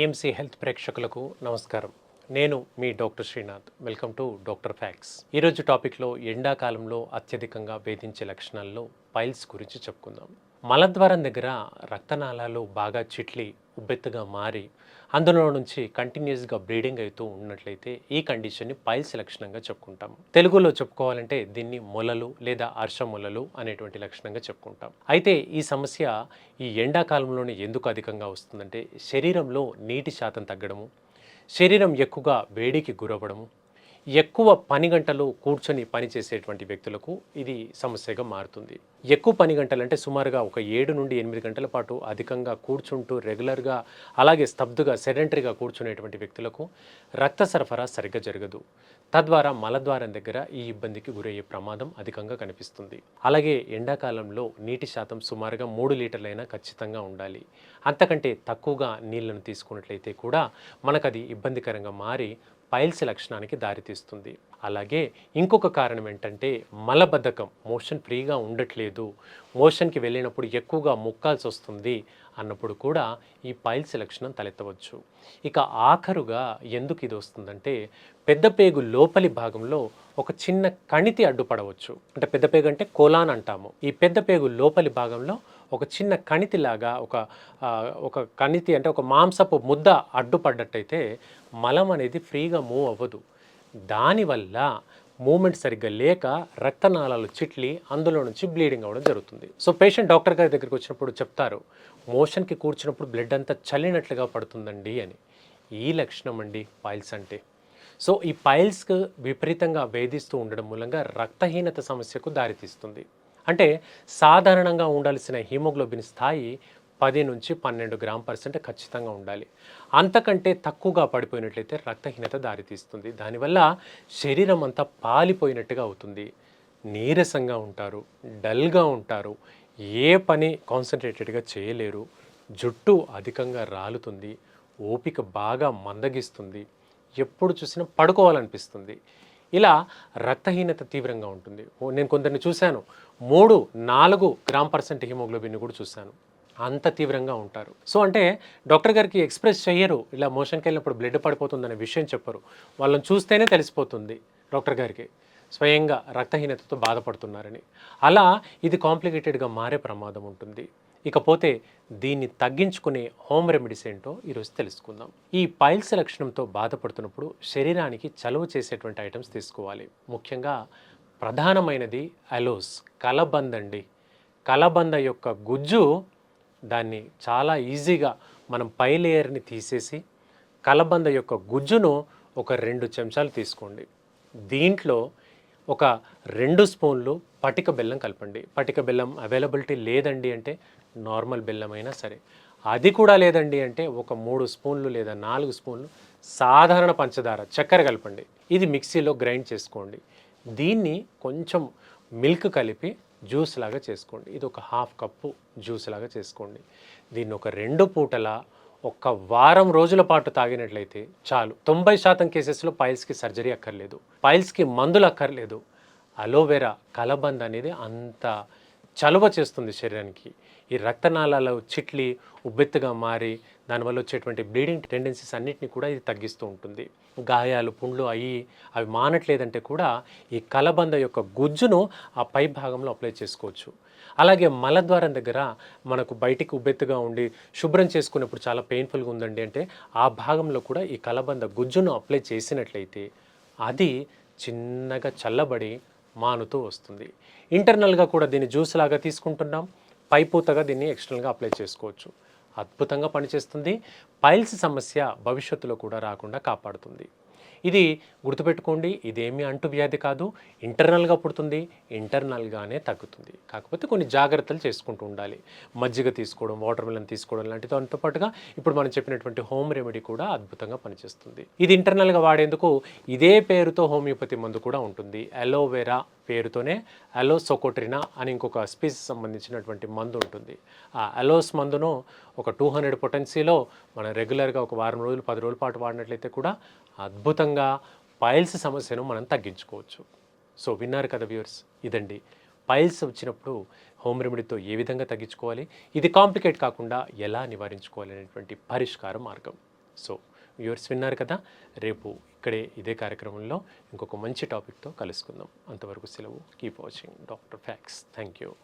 PMC health ప్రేక్షకులకు నమస్కారం. నేను మీ doctor Srinath. Welcome to doctor facts. ఈరోజు టాపిక్లో ఎండాకాలంలో అత్యధికంగా వేధించే లక్షణాల్లో పైల్స్ గురించి చెప్పుకుందాం. మలద్వారం దగ్గర రక్తనాళాలు బాగా చిట్లి ఉబ్బెత్తుగా మారి అందులో నుంచి కంటిన్యూస్గా బ్లీడింగ్ అవుతూ ఉన్నట్లయితే ఈ కండిషన్ని పైల్స్ లక్షణంగా చెప్పుకుంటాం. తెలుగులో చెప్పుకోవాలంటే దీన్ని మొలలు లేదా అర్షమొలలు అనేటువంటి లక్షణంగా చెప్పుకుంటాం. అయితే ఈ సమస్య ఈ ఎండాకాలంలోనే ఎందుకు అధికంగా వస్తుందంటే శరీరంలో నీటి శాతం తగ్గడము శరీరం ఎక్కువగా వేడికి గురవ్వడము ఎక్కువ పని గంటలు కూర్చొని పని చేసేటువంటి వ్యక్తులకు ఇది సమస్యగా మారుతుంది. ఎక్కువ పని గంటలు అంటే సుమారుగా ఒక ఏడు నుండి ఎనిమిది గంటల పాటు అధికంగా కూర్చుంటూ రెగ్యులర్గా అలాగే స్తబ్దుగా సెడెంటరీగా కూర్చునేటువంటి వ్యక్తులకు రక్త సరఫరా సరిగ్గా జరగదు. తద్వారా మలద్వారం దగ్గర ఈ ఇబ్బందికి గురయ్యే ప్రమాదం అధికంగా కనిపిస్తుంది. అలాగే ఎండాకాలంలో నీటి శాతం సుమారుగా మూడు లీటర్లైనా ఖచ్చితంగా ఉండాలి. అంతకంటే తక్కువగా నీళ్ళను తీసుకున్నట్లయితే కూడా మనకు అది ఇబ్బందికరంగా మారి పైల్స్ లక్షణానికి దారితీస్తుంది. అలాగే ఇంకొక కారణం ఏంటంటే మలబద్ధకం మోషన్ ఫ్రీగా ఉండట్లేదు. మోషన్కి వెళ్ళినప్పుడు ఎక్కువగా మొక్కాల్సి వస్తుంది అన్నప్పుడు కూడా ఈ పైల్స్ లక్షణం తలెత్తవచ్చు. ఇక ఆఖరుగా ఎందుకు ఇది వస్తుందంటే పెద్ద పేగు లోపలి భాగంలో ఒక చిన్న కణితి అడ్డుపడవచ్చు. అంటే పెద్ద పేగు అంటే కోలాన్ అంటాము. ఈ పెద్ద పేగు లోపలి భాగంలో ఒక చిన్న కణితిలాగా ఒక ఒక కణితి అంటే ఒక మాంసపు ముద్ద అడ్డుపడ్డట్టయితే మలం అనేది ఫ్రీగా మూవ్ అవ్వదు. దానివల్ల మూమెంట్ సరిగ్గా లేక రక్తనాళాలు చిట్లి అందులో నుంచి బ్లీడింగ్ అవ్వడం జరుగుతుంది. సో పేషెంట్ డాక్టర్ గారి దగ్గరికి వచ్చినప్పుడు చెప్తారు మోషన్కి కూర్చున్నప్పుడు బ్లడ్ అంతా చల్లినట్లుగా పడుతుందండి అని. ఈ లక్షణం అండి పైల్స్ అంటే. సో ఈ పైల్స్కు విపరీతంగా వేధిస్తూ ఉండడం మూలంగా రక్తహీనత సమస్యకు దారితీస్తుంది. అంటే సాధారణంగా ఉండాల్సిన హీమోగ్లోబిన్ స్థాయి పది నుంచి పన్నెండు గ్రామ్ పర్సెంట్ ఖచ్చితంగా ఉండాలి. అంతకంటే తక్కువగా పడిపోయినట్లయితే రక్తహీనత దారితీస్తుంది. దానివల్ల శరీరం అంతా పాలిపోయినట్టుగా అవుతుంది. నీరసంగా ఉంటారు డల్గా ఉంటారు ఏ పని కాన్సన్ట్రేటెడ్గా చేయలేరు. జుట్టు అధికంగా రాలుతుంది ఓపిక బాగా మందగిస్తుంది ఎప్పుడు చూసినా పడుకోవాలనిపిస్తుంది. ఇలా రక్తహీనత తీవ్రంగా ఉంటుంది. నేను కొందరిని చూశాను. మూడు నాలుగు గ్రామ్ పర్సెంట్ హిమోగ్లోబిన్ కూడా చూశాను. అంత తీవ్రంగా ఉంటారు. సో అంటే డాక్టర్ గారికి ఎక్స్ప్రెస్ చెయ్యరు. ఇలా మోషన్కి వెళ్ళినప్పుడు బ్లడ్ పడిపోతుందనే విషయం చెప్పరు. వాళ్ళని చూస్తేనే తెలిసిపోతుంది డాక్టర్ గారికి. స్వయంగా రక్తహీనతతో బాధపడుతున్నారని. అలా ఇది కాంప్లికేటెడ్గా మారే ప్రమాదం ఉంటుంది. ఇకపోతే దీన్ని తగ్గించుకునే హోమ్ రెమెడీస్ ఏంటో ఈరోజు తెలుసుకుందాం. ఈ పైల్స్ లక్షణంతో బాధపడుతున్నప్పుడు శరీరానికి చలువ చేసేటువంటి ఐటమ్స్ తీసుకోవాలి. ముఖ్యంగా ప్రధానమైనది అలోస్ కలబంద అండి కలబంద యొక్క గుజ్జు దాన్ని చాలా ఈజీగా మనం పై లేయర్ని తీసేసి కలబంద యొక్క గుజ్జును ఒక రెండు చెంచాలు తీసుకోండి. దీంట్లో ఒక రెండు స్పూన్లు పటిక బెల్లం కలపండి. పటిక బెల్లం అవైలబిలిటీ లేదండి అంటే నార్మల్ బెల్లం అయినా సరే. అది కూడా లేదండి అంటే ఒక మూడు స్పూన్లు లేదా నాలుగు స్పూన్లు సాధారణ పంచదార చక్కెర కలపండి. ఇది మిక్సీలో గ్రైండ్ చేసుకోండి. దీన్ని కొంచెం మిల్క్ కలిపి జ్యూస్ లాగా చేసుకోండి. ఇది ఒక హాఫ్ కప్పు జ్యూస్ లాగా చేసుకోండి. దీన్ని ఒక రెండు పూటల ఒక వారం రోజుల పాటు తాగినట్లయితే చాలు. తొంభై శాతం కేసెస్లో పైల్స్కి సర్జరీ అక్కర్లేదు. పైల్స్కి మందులు అక్కర్లేదు. అలోవెరా కలబంద అనేది అంత చలువ చేస్తుంది శరీరానికి. ఈ రక్తనాళాలు చిట్లి ఉబ్బెత్తుగా మారి దానివల్ల వచ్చేటువంటి బ్లీడింగ్ టెండెన్సీస్ అన్నింటినీ కూడా ఇది తగ్గిస్తూ ఉంటుంది. గాయాలు పుండ్లు అయ్యి అవి మానట్లేదంటే కూడా ఈ కలబంద యొక్క గుజ్జును ఆ పై భాగంలో అప్లై చేసుకోవచ్చు. అలాగే మలద్వారం దగ్గర మనకు బయటికి ఉబ్బెత్తుగా ఉండి శుభ్రం చేసుకునేప్పుడు చాలా పెయిన్ఫుల్గా ఉందండి అంటే ఆ భాగంలో కూడా ఈ కలబంద గుజ్జును అప్లై చేసినట్లయితే అది చిన్నగా చల్లబడి మానుతూ వస్తుంది. ఇంటర్నల్గా కూడా దీన్ని జ్యూస్ లాగా తీసుకుంటున్నాం. పైపూతగా దీన్ని ఎక్స్టర్నల్గా అప్లై చేసుకోవచ్చు. అద్భుతంగా పనిచేస్తుంది. పైల్స్ సమస్య భవిష్యత్తులో కూడా రాకుండా కాపాడుతుంది. ఇది గుర్తుపెట్టుకోండి ఇదేమీ అంటువ్యాధి కాదు. ఇంటర్నల్గా పుడుతుంది ఇంటర్నల్గానే తగ్గుతుంది. కాకపోతే కొన్ని జాగ్రత్తలు చేసుకుంటూ ఉండాలి. మజ్జిగ తీసుకోవడం వాటర్ మిలన్ తీసుకోవడం లాంటి దాంతో పాటుగా ఇప్పుడు మనం చెప్పినటువంటి హోమ్ రెమెడీ కూడా అద్భుతంగా పనిచేస్తుంది. ఇది ఇంటర్నల్గా వాడేందుకు ఇదే పేరుతో హోమియోపతి మందు కూడా ఉంటుంది. అలోవెరా పేరుతోనే అలోసొకోట్రినా అని ఇంకొక స్పీస్ సంబంధించినటువంటి మందు ఉంటుంది. ఆ అలోస్ మందును ఒక టూ హండ్రెడ్ పొటెన్సీలో మనం రెగ్యులర్గా ఒక వారం రోజులు పది రోజుల పాటు వాడినట్లయితే కూడా అద్భుతంగా పైల్స్ సమస్యను మనం తగ్గించుకోవచ్చు. సో విన్నారు కదా వ్యూవర్స్? ఇదండి. పైల్స్ వచ్చినప్పుడు హోమ్ రెమెడీతో ఏ విధంగా తగ్గించుకోవాలి? ఇది కాంప్లికేట్ కాకుండా ఎలా నివారించుకోవాలి అనేటువంటి పరిష్కార మార్గం. సో వ్యూవర్స్ విన్నారు కదా? రేపు ఇక్కడే ఇదే కార్యక్రమంలో ఇంకొక మంచి టాపిక్తో కలుసుకుందాం. అంతవరకు సెలవు. Keep watching. Doctor facts thank you